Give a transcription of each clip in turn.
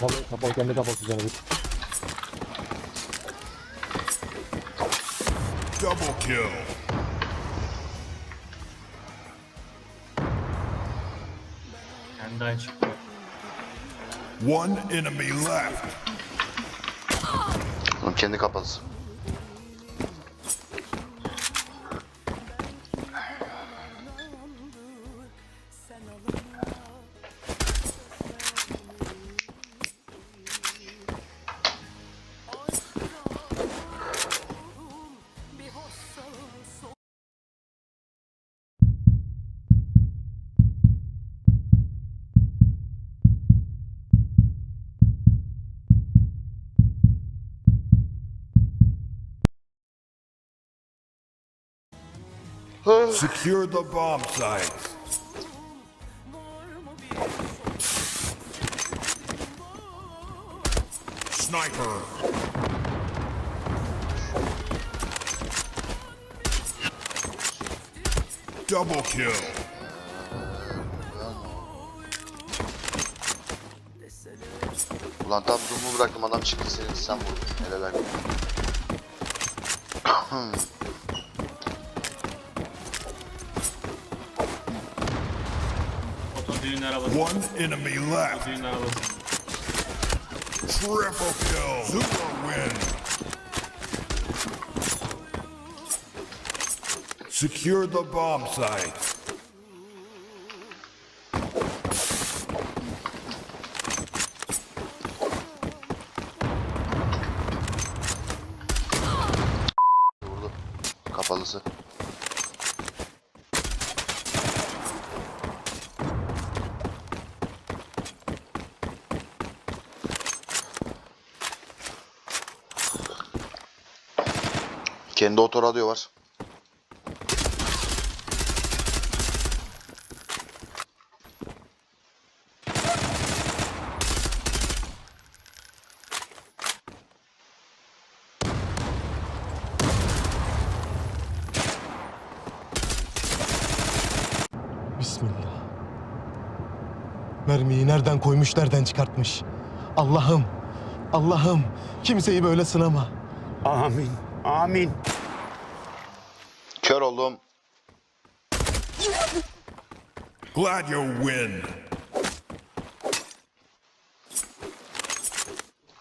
Kapalı, kapalı kendi kafası canı bir. Double kill. Kendi. One enemy left. Oğlum kendi kapalısı. Secure the bomb sites. Sniper. Double kill. Ulan tam zoom'u bıraktım adam çıktı seni sen vurdun. Helal düğün arabası. One enemy left. Düğün arabası. Triple kill. Super win. Secure the bomb. Vurdu. Kapalısı. Kendi otoradyo var. Bismillah. Mermiyi nereden koymuş, nereden çıkartmış? Allah'ım, Allah'ım kimseyi böyle sınama. Amin. Amin. Kör oldum. Glad you win.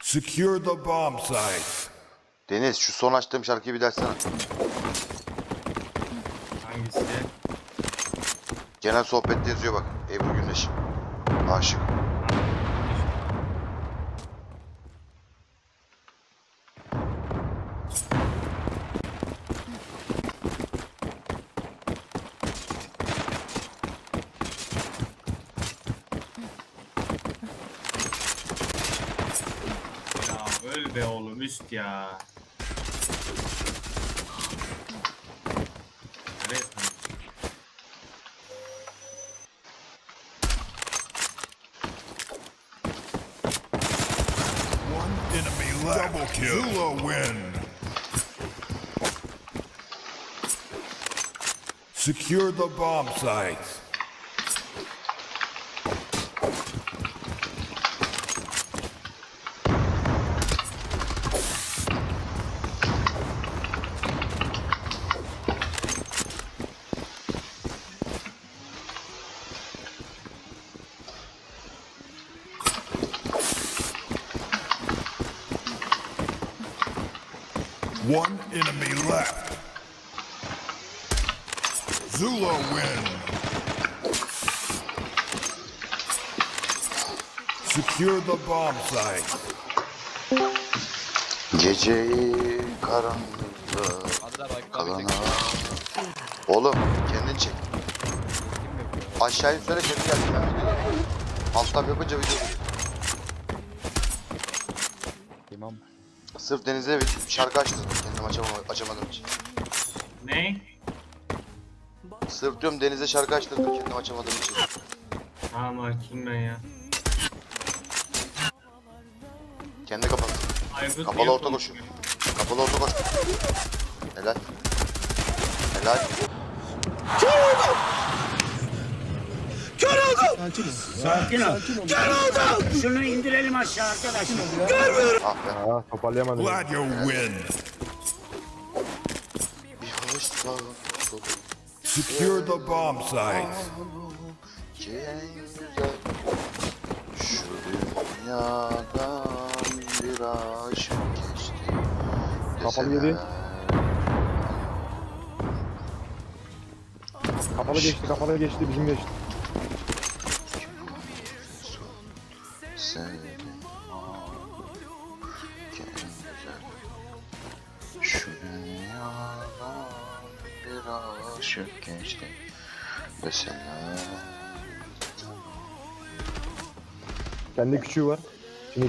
Secure the bomb site. Deniz şu son açtığım şarkıyı bir dersene. Hangisi? Genel sohbette yazıyor bak. Ebru Gündeş. Aşık. Enemy left. Double kill. Zula win. Secure the bomb sites. One enemy left. Zula win. Secure the bomb site. Geceyi karanlıkta kalana. Oğlum kendin çek. Aşağıya söyle kendi geldi ya. Alttan yapınca video Sırf Deniz'e bir şarkı açtırdım kendim açamam, açamadığım için. Ne? Sırf diyorum Deniz'e şarkı açtırdım kendim açamadığım için. Tamam bakayım ben ya. Kendi. Aykut Kapalı niye orta konuşmuyor? Kapalı orta koş. Helal. Helal. Sakin ol. Şunu indirelim aşağı arkadaşlar. Be. Ha toparlayamadım. Glad you win. Secure the bomb sites. Şu dünyadan bir aşık geçti. Kapalı yedi. Kapalı geçti kapalı geçti bizim geçti. Bir aşık geçti. Deseler. Kendi küçüğü var. Şimdi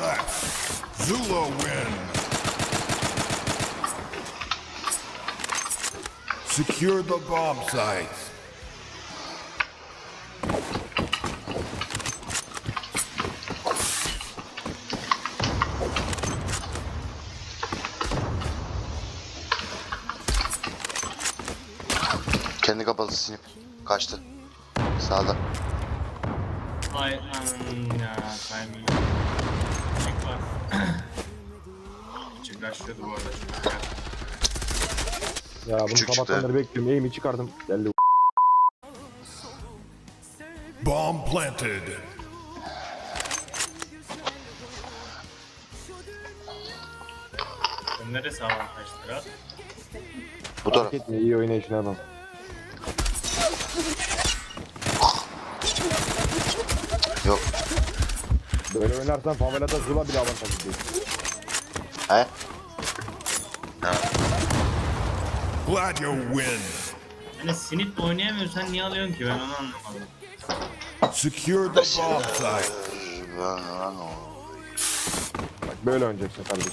Left. Zula win. Secure the bomb sites. Kendi kapalı sinip. Kaçtı. Sağda. Ay anam ya timing. Çek var. Küçük başlıyordu bu arada. ya. bunu Küçük sabahtan çıktı. beri bekliyorum. Eğimi çıkardım. Geldi. Bomb planted. Neresi avantajlı? Bu taraf. Fark etmiyor iyi oynayışına bak. Yok. Böyle oynarsan favelada Zula bile avantajlı değil. He? Glad you win. Hani sinip oynayamıyorsan niye alıyorsun ki ben onu anlamadım. Secure the bomb site. Bak böyle oynayacaksın kardeşim.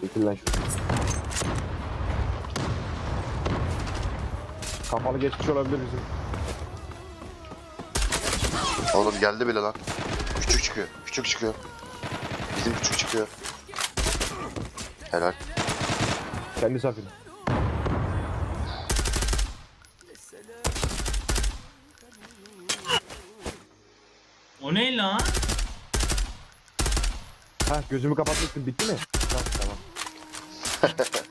Çekil lan şu. Kapalı geçmiş olabilir bizim. Oğlum geldi bile lan. Küçük çıkıyor. Küçük çıkıyor. Bizim küçük çıkıyor. Helal. Kendi safin. O ne lan? Ha gözümü kapatmıştım bitti mi? Tamam tamam.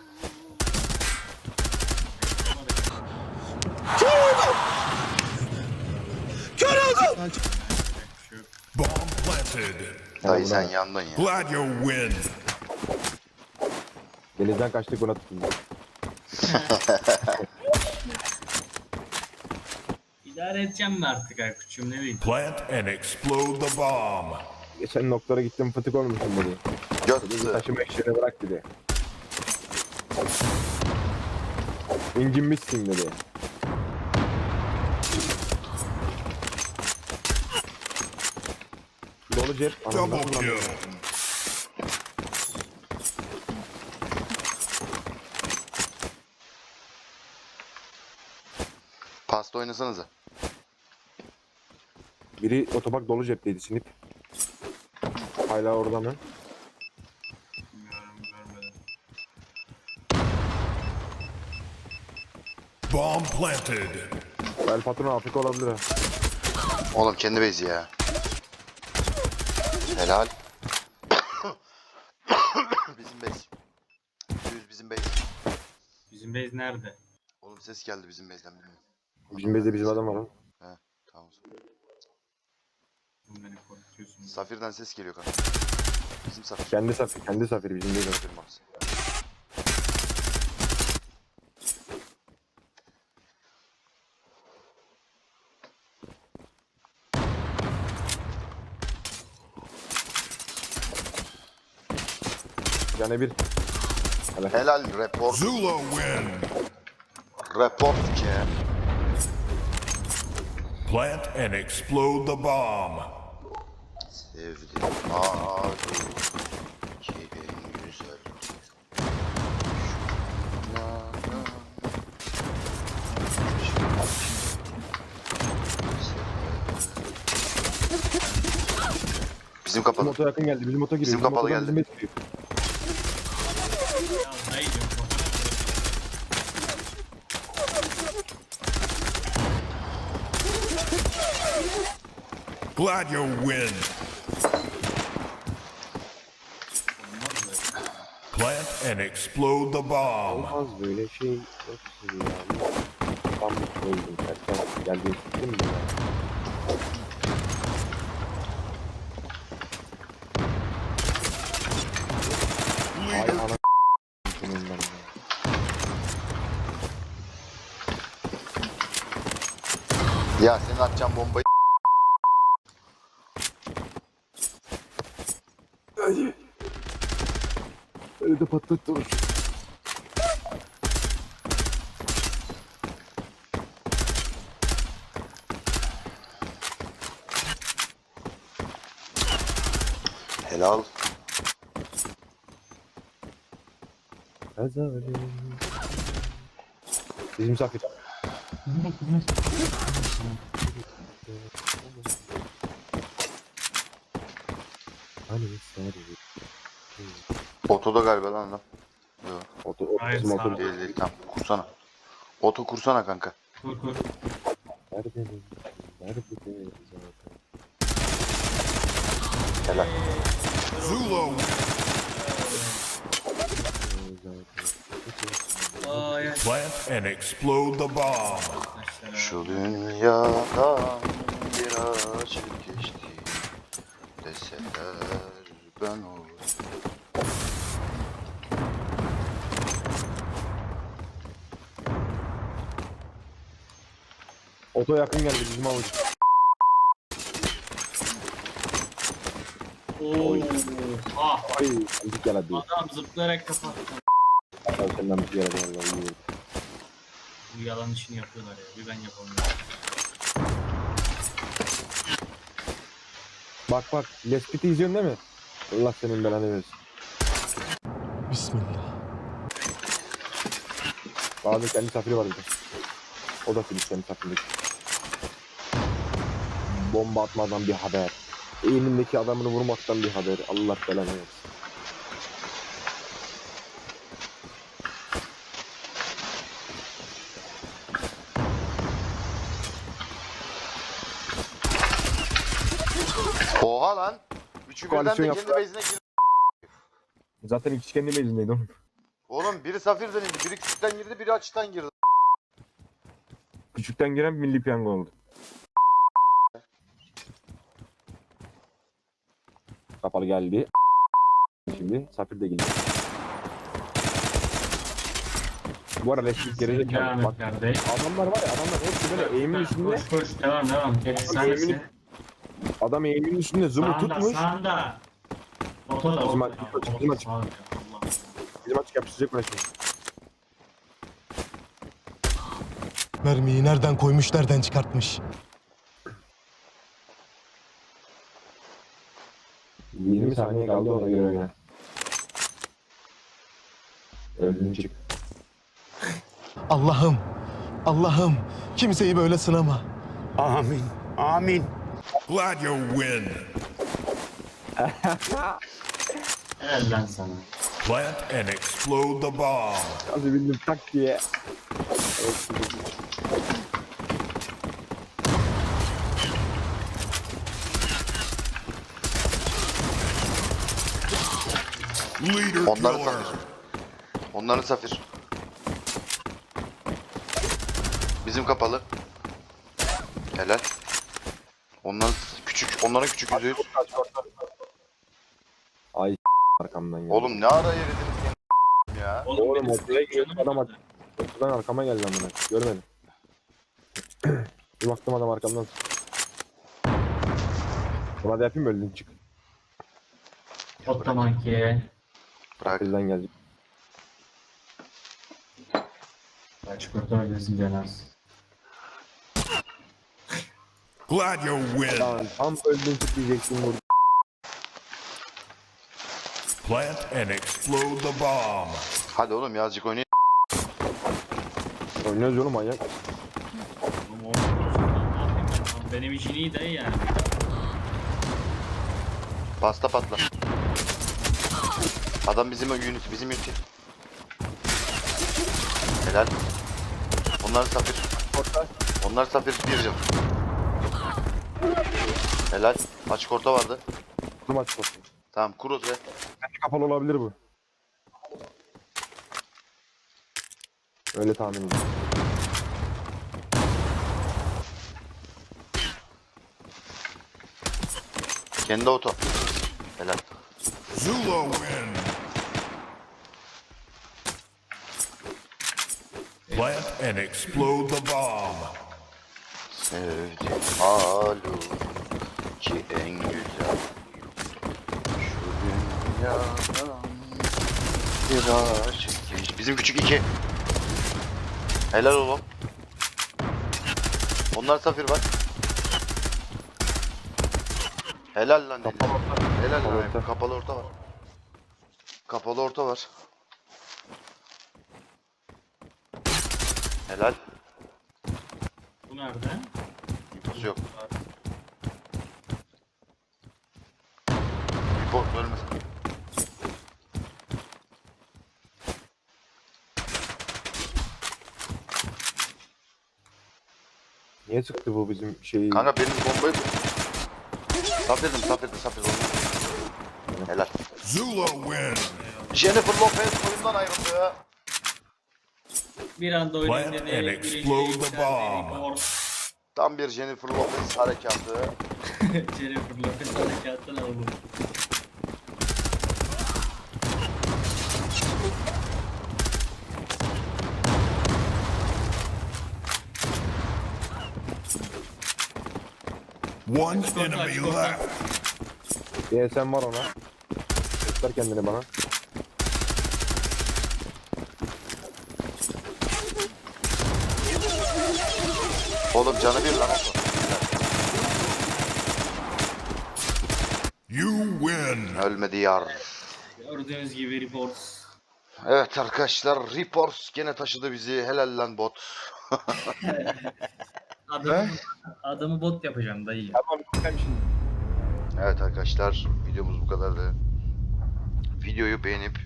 Şu Bomb planted. Dayı sen yandın ya. Glad you win. Denizden kaçtık buna tutuldu. idare edeceğim mi artık Aykut'cum ne bileyim. Plant and explode the bomb. Geçen noktalara gittim fıtık olmuşum dedi. Göttü. taşıma işini bırak dedi. İncinmişsin dedi. Dolu cep. Double kill. Pasta oynasanıza. Biri otopark dolu cepteydi sinip. Hala orada mı? Bomb planted. El patron Afrika olabilir ha. Oğlum kendi bezi ya. Helal. bizim bez. Düz bizim bez. Bizim base nerede? Oğlum ses geldi bizim bezden bilmiyorum. Bizim bezde bizim adam var ha. Tamam. Beni korkutuyorsun. Safir'den ses geliyor kanka. Bizim Safir. Kendi safir, kendi safir bizim değil. Safir Max. Yani bir. Helal report. Zula win. Report ki. Plant and explode the bomb. Sevdim güzel. Bizim Bizim kapalı. motor yakın geldi. Bizim motor giriyor. Bizim kapalı motordan geldi. Glad you win. Plant and explode the bomb. Ya. Senin bombayı Öyle de patlattı olur. helal. Kazalim. Bizim Safir. Hani sarı. Otoda galiba lan lan. Yok Oto, oto, Hayır, bizim sağ oto. ol. değil değil tamam kursana. Oto kursana kanka. Kur kur. Nerede benim? Nerede benim zaten? Helal. Zulu Ay ay. plant and explode the bomb. Şu dünyadan bir aşık geçti deseler ben Oto yakın geldi bizim avuç. Oha. Ay, ilk gel hadi. Adam zıplayarak kapattı. Ben senden bir yere iyi. Bu yalan işini yapıyorlar ya. Bir ben yapamıyorum. Bak bak, Lespit'i izliyorsun değil mi? Allah senin belanı versin. Bismillah. Bazen kendi safiri var bir de. O da Filiz kendi safirindeki. Bomba atmadan bir haber. Eğimindeki adamını vurmaktan bir haber. Allah belanı versin. Oha lan. Üçü birden de Koalisyon kendi base'ine girdi. Zaten ikisi kendi mezundaydı oğlum. Oğlum biri Safir'den indi, biri küçükten girdi, biri açıktan girdi. Küçükten giren milli piyango oldu. Kapalı geldi. Şimdi Safir de geliyor. Bu arada Lespit gelecek. Devam Bak kardeş. adamlar var ya adamlar hepsi böyle eğimin üstünde. Koş koş devam devam. Gerisi Adam eğimin üstünde zoom'u Sağında tutmuş. sağında. Oto da Bizim oto. açık, oto bizim açık. sağında. Allah. Bizim açık. Mermiyi nereden koymuş, nereden çıkartmış? 20 saniye kaldı ona göre oyna. Öldün çık. Allah'ım, Allah'ım kimseyi böyle sınama. Amin. Amin. Glad you win. Helal lan sana. Plant and explode the bomb. Hadi bildim tak diye. Onları killer. Safir. Onların Safir. Bizim kapalı. Helal. Onların küçük, onların küçük yüzüğü. Ay arkamdan ya. Oğlum ne ara yeridiniz ya? Oğlum, benim ortaya giriyor, canım adam. Ortadan arkama geldi amına. Görmedim. bir baktım adam arkamdan. Buna da yapayım mı öldün çık. O zaman ki. Bırak. Bizden geldi. Cenaz. Glad you win. Lan tam öldün diyeceksin vurdu. Plant and explode the bomb. Hadi oğlum yazıcık oynayın. Oynuyoruz oğlum manyak. Oğlum yapayım ben? Benim için iyi dayı yani. Pasta patla. Adam bizim unit, bizim unit. Helal. Onlar safir. Onlar safir bir can. Helal. Açık orta vardı. Kum aç orta. Tamam kur ortaya. Kapalı olabilir bu. Öyle tahmin ediyorum. Kendi oto. Helal. Zula win. Plant and explode the bomb. Sevdim halu ki en güzel Şu dünyadan bir aşk Bizim küçük iki. Helal oğlum. Onlar safir var. Helal lan. Helal Kapalı lan. Kapalı orta var. Kapalı orta var Helal Bu nerede? İmposu yok Report ölmesin Niye çıktı bu bizim şeyi? Kanka benim bombayı Safirdim safirdim safirdim Helal Zula win. Jennifer Lopez oyundan ayrıldı Bir anda Plant and explode the bomb. Tam bir Jennifer Lopez harekatı Jennifer Lopez harekattan aldı. One enemy left. DSM var ona. Göster kendini bana. Oğlum canı bir lan You win. Ölmedi yar Gördüğünüz gibi reports. Evet arkadaşlar Reports gene taşıdı bizi helal lan bot Adamı, adamı bot yapacağım dayı. Tamam sen şimdi. Evet arkadaşlar videomuz bu kadardı. Videoyu beğenip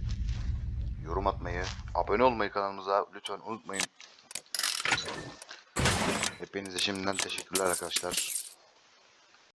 yorum atmayı, abone olmayı kanalımıza lütfen unutmayın. Hepinize şimdiden teşekkürler arkadaşlar.